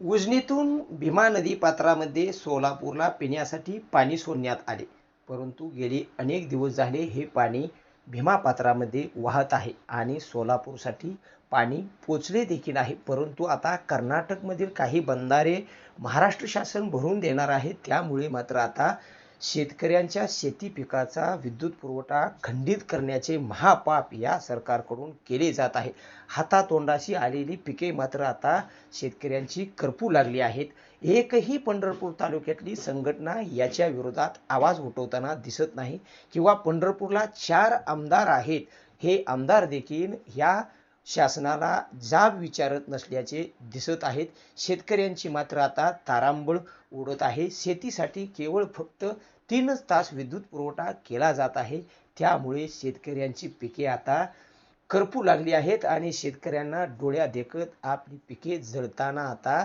उजनीतून भीमा नदी पात्रामध्ये सोलापूरला पिण्यासाठी पाणी सोडण्यात आले. परंतु गेले अनेक दिवस झाले हे पाणी भीमा पात्रामध्ये वाहत आहे आणि सोलापूरसाठी पाणी पोचले देखील आहे. परंतु आता कर्नाटकमधील काही बंधारे महाराष्ट्र शासन भरून देणार आहे त्यामुळे मात्र आता शेतकऱ्यांच्या शेती पिकाचा विद्युत पुरवठा खंडित करण्याचे महापाप या सरकारकडून केले जात आहे. हातातोंडाशी आलेली पिके मात्र आता शेतकऱ्यांची करपू लागली आहेत. एकही पंढरपूर तालुक्यातली संघटना याच्या विरोधात आवाज उठवताना दिसत नाही किंवा पंढरपूरला चार आमदार आहेत हे आमदार देखील या शासनाला जाब विचारत नसल्याचे दिसत आहेत. शेतकऱ्यांची मात्र आता तारांबळ उडत आहे. शेतीसाठी केवळ फक्त तीनच तास विद्युत पुरवठा केला जात आहे. त्यामुळे शेतकऱ्यांची पिके आता करपू लागली आहेत आणि शेतकऱ्यांना डोळ्या देखत आपली पिके जळताना आता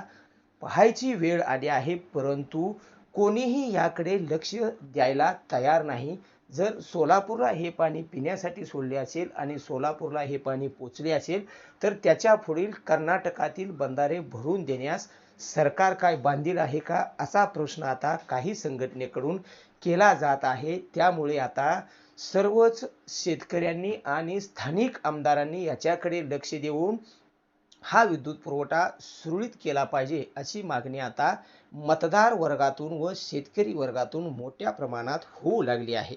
पाहायची वेळ आली आहे. परंतु कोणीही याकडे लक्ष द्यायला तयार नाही. जर सोलापूरला हे पाणी पिण्यासाठी सोडले असेल आणि सोलापूरला हे पाणी पोचले असेल तर त्याच्या पुढील कर्नाटकातील बंधारे भरून देण्यास सरकार काय बांधील आहे का असा प्रश्न आता काही संघटनेकडून केला जात आहे. त्यामुळे आता सर्वच शेतकऱ्यांनी आणि स्थानिक आमदारांनी याच्याकडे लक्ष देऊन हा विद्युत पुरवठा सुरळीत केला पाहिजे अशी मागणी आता मतदार वर्गातून व शेतकरी वर्गातून मोठ्या प्रमाणात होऊ लागली आहे.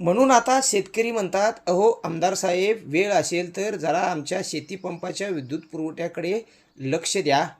म्हणून आता शेतकरी म्हणतात अहो आमदार साहेब वेळ असेल तर जरा आमच्या शेतीपंपाच्या विद्युत पुरवठ्याकडे लक्ष द्या.